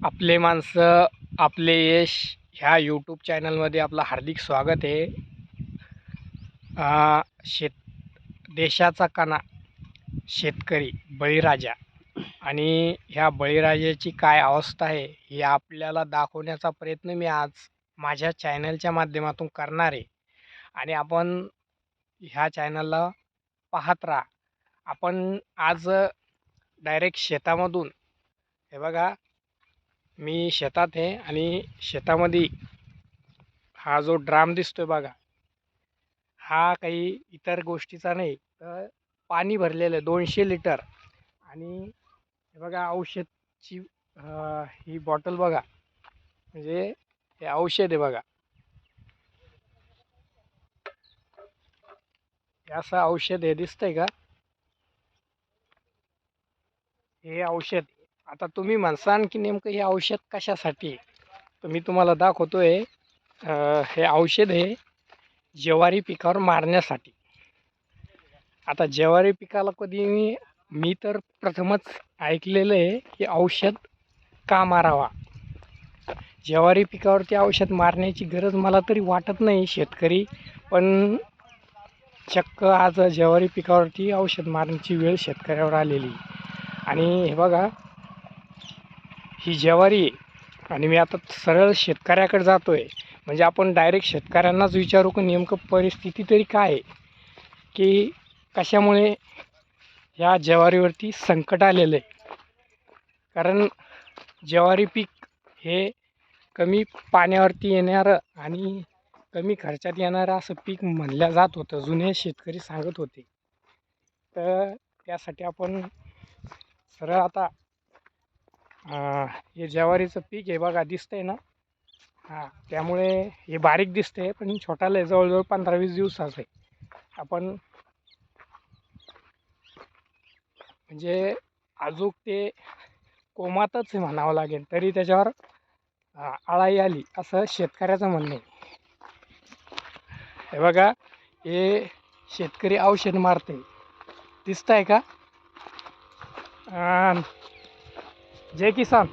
आपले माणसं आपले यश ह्या यूट्यूब चॅनलमध्ये आपलं हार्दिक स्वागत आहे. शेत देशाचा कणा शेतकरी बळीराजा आणि ह्या बळीराजाची काय अवस्था आहे हे आपल्याला दाखवण्याचा प्रयत्न मी आज माझ्या चॅनलच्या माध्यमातून करणार आहे. आणि आपण ह्या चॅनलला पाहत राहा. आपण आज डायरेक्ट शेतामधून हे बघा मी शेतात आहे आणि शेतामध्ये हा जो ड्राम दिसतोय बघा हा काही इतर गोष्टीचा नाही तर पाणी भरलेलं आहे दोनशे लिटर. आणि हे बघा औषधची ही बॉटल बघा म्हणजे हे औषध आहे बघा. असं औषध आहे दिसतंय का? हे औषध. आता तुम्ही म्हणसान की नेमकं हे औषध कशासाठी? तर मी तुम्हाला दाखवतोय आहे हे औषध आहे ज्वारी पिकावर मारण्यासाठी. आता ज्वारी पिकाला कधी मी मी तर प्रथमच ऐकलेलं आहे की औषध का मारावा? ज्वारी पिकावरती औषध मारण्याची गरज मला तरी वाटत नाही शेतकरी पण चक्क आज ज्वारी पिकावरती औषध मारण्याची वेळ शेतकऱ्यावर आलेली. आणि हे बघा ही ज्वारी आहे. आणि मी आता सरळ शेतकऱ्याकडे जातो आहे म्हणजे आपण डायरेक्ट शेतकऱ्यांनाच विचारू की नेमकं परिस्थिती तरी काय आहे? की कशामुळे ह्या ज्वारीवरती संकट आलेलं आहे? कारण ज्वारी पीक हे कमी पाण्यावरती येणारं आणि कमी खर्चात येणारं असं पीक म्हणलं जात होतं जुने शेतकरी सांगत होते. तर त्यासाठी आपण सरळ आता हे ज्वारीचं पीक हे बघा दिसतंय ना? हां त्यामुळे हे बारीक दिसतंय पण छोटाला आहे जवळजवळ पंधरा वीस दिवसाचं आहे. आपण म्हणजे अजूक ते कोमातच म्हणावं लागेल तरी त्याच्यावर आळाई आली असं शेतकऱ्याचं म्हणणं आहे. हे बघा हे शेतकरी औषध मारते दिसतंय का? जय किसान.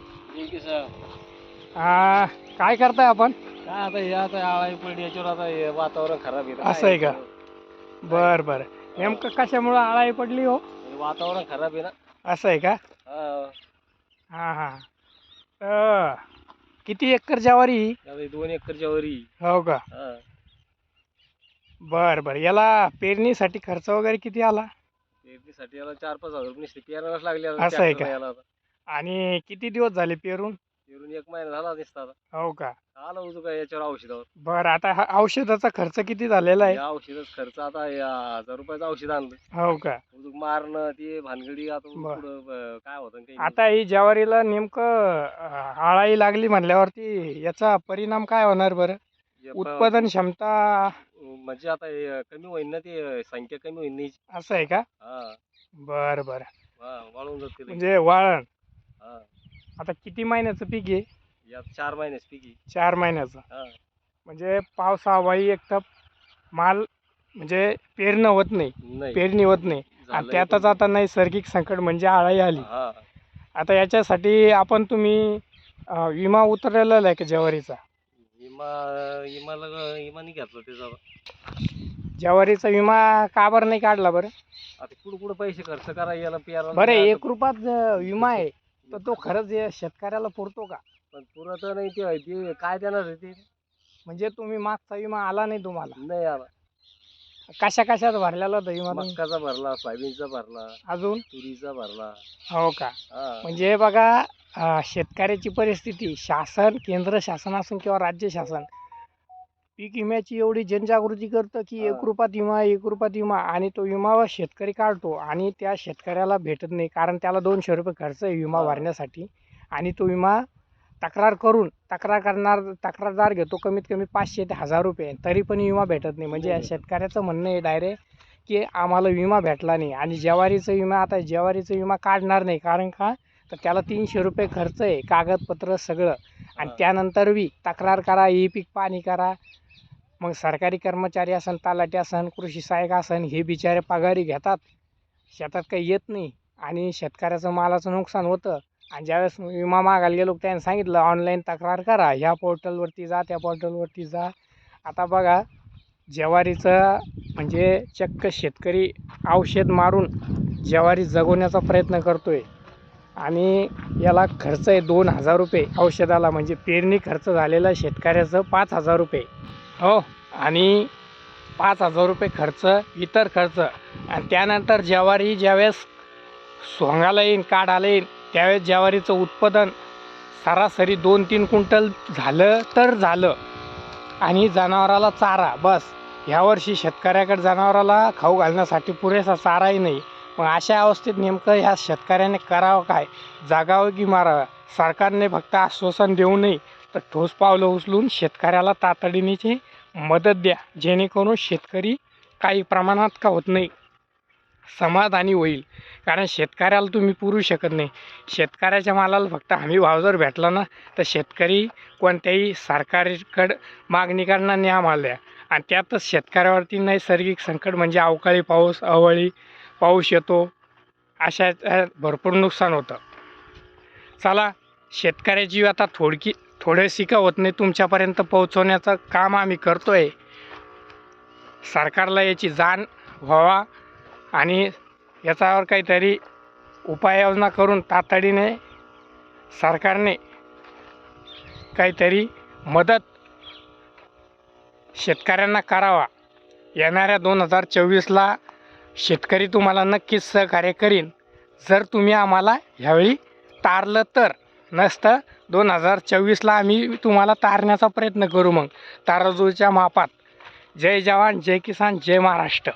आ, काय करताय आपण? काय आता हे आता आळाई पडली याच्यावर आता हे वातावरण खराब आहे. असं आहे का? बर बर. नेमकं कशामुळं आळाई पडली हो? हे वातावरण खराब आहे ना. असं आहे का? हा. हां हां. किती एकर ज्वारी? ही? आता हे दोन एकरच्या वरी हो का? हा. बर बर. याला पेरणीसाठी खर्च वगैरे किती आला? पेरणीसाठी याला चार पाच हजार रुपये नुसते पेरायलाच लागले आता असं आहे tractor का? याला आता. आणि किती दिवस झाले पेरून? पेरून एक महिना झाला दिसता आता. हो का? आला उजू काय याच्यावर औषधावर? बर आता हा औषधाचा खर्च किती झालेला आहे? या औषधाच खर्च आता या हजार रुपयाचं औषध आणलं. हो का? उजूक मारणं ते भानगडी आता बर. पुढं ब- काय होतं आता ही ज्वारीला नेमकं अं, आळाई लागली म्हणल्यावरती याचा परिणाम काय होणार बरं? नाही. जे प- उत्पादन क्षमता? म्हणजे आता हे कमी होईन ना ते संख्या कमी होईन असं आहे का? हा. बर बर. हा वाळून जाते लई. म्हणजे वाळण. हा. आता किती महिन्याचं पीक आहे? यात चार महिनेच पिकी चार महिन्याचं. हा. म्हणजे पावसावाही एक तर माल म्हणजे पेरणं होत नाही. नाही. पेरणी होत नाही. आणि झालंय त्यातच आता नैसर्गिक संकट म्हणजे आळाई आली. हा. आता याच्यासाठी आपण तुम्ही अं, विमा उतरलेला आहे का ज्वारीचा? घेतला त्याचा. ज्वारीचा विमा का बरं नाही काढला बरं? आता कुठं कुठं पैसे खर्च करा याला पियाला बरं एक रुपयात विमा आहे. तर तो खरंच या शेतकऱ्याला पुरतो का? पण पुरत नाही ते ते काय देणार आहे ते? म्हणजे तुम्ही मागचा विमा आला नाही तुम्हाला? नाही आला. कशा कशात भरलेला होता विमा तुम्ही? मक्काचा भरला सोयाबीनचा भरला अजून? तुरीचा भरला. हो का? हा. म्हणजे हे बघा अं, शेतकऱ्याची परिस्थिती शासन केंद्र शासन असून किंवा राज्य शासन पीक विम्याची एवढी जनजागृती करतं की एक. रुपयात विमा एक रुपयात विमा आणि तो विमा शेतकरी काढतो आणि त्या शेतकऱ्याला भेटत नाही कारण त्याला दोनशे रुपये खर्च आहे विमा. भरण्यासाठी आणि तो विमा तक्रार करून तक्रार करणार तक्रारदार घेतो कमीत कमी पाचशे ते हजार रुपये तरी पण विमा भेटत नाही म्हणजे. शेतकऱ्याचं म्हणणं आहे डायरेक्ट की आम्हाला विमा भेटला नाही आणि ज्वारीचा विमा आता ज्वारीचा विमा काढणार नाही कारण का तर त्याला तीनशे रुपये खर्च आहे कागदपत्र सगळं आणि. त्यानंतर बी तक्रार करा ई पीक पाणी करा मग सरकारी कर्मचारी असन तलाठी असन कृषी सहाय्यक असन हे बिचारे पगारी घेतात. शेतात काही येत नाही आणि शेतकऱ्याचं मालाचं नुकसान होतं. आणि ज्यावेळेस विमा मागायला गेलो त्याने सांगितलं ऑनलाईन तक्रार करा. ह्या पोर्टलवरती जा त्या पोर्टलवरती जा. आता बघा ज्वारीचं म्हणजे चक्क शेतकरी औषध मारून ज्वारी जगवण्याचा प्रयत्न करतो आहे आणि याला खर्च आहे दोन हजार रुपये औषधाला म्हणजे पेरणी खर्च झालेला शेतकऱ्याचं पाच हजार रुपये. हो आणि पाच हजार रुपये खर्च इतर खर्च. आणि त्यानंतर ज्वारी ज्यावेळेस सोंगाला येईन काढायला येईन त्यावेळेस ज्वारीचं उत्पादन सरासरी दोन तीन क्विंटल झालं तर झालं. आणि जनावराला चारा बस. ह्यावर्षी शेतकऱ्याकडे जनावराला खाऊ घालण्यासाठी पुरेसा चाराही नाही. मग अशा अवस्थेत नेमकं ह्या शेतकऱ्याने करावं काय? जागावं की मारावं. सरकारने फक्त आश्वासन देऊ नये. तर ठोस पावलं उचलून शेतकऱ्याला तातडीनेची मदत द्या. जेणेकरून शेतकरी काही प्रमाणात का होत नाही? समाधानी होईल. कारण शेतकऱ्याला तुम्ही पुरू शकत नाही. शेतकऱ्याच्या मालाला फक्त हमी भाव जर भेटला ना तर शेतकरी कोणत्याही सरकारकडं मागणी करणार नाही आम्हाला द्या. आणि त्यातच शेतकऱ्यावरती नैसर्गिक संकट म्हणजे अवकाळी पाऊस अवळी पाऊस येतो अशा भरपूर नुकसान होतं. चला शेतकऱ्याची आता थोडकी थोडीशी शिका होत नाही तुमच्यापर्यंत पोहोचवण्याचं काम आम्ही करतो आहे सरकारला याची जाण व्हावा आणि याच्यावर काहीतरी उपाययोजना करून तातडीने सरकारने काहीतरी मदत शेतकऱ्यांना करावा. येणाऱ्या दोन हजार चोवीसला शेतकरी तुम्हाला नक्कीच सहकार्य करीन. जर तुम्ही आम्हाला ह्यावेळी तारलं तर नसतं दोन हजार चोवीसला आम्ही तुम्हाला तारण्याचा प्रयत्न करू मग. ताराजूच्या मापात. जय जवान जय किसान जय महाराष्ट्र.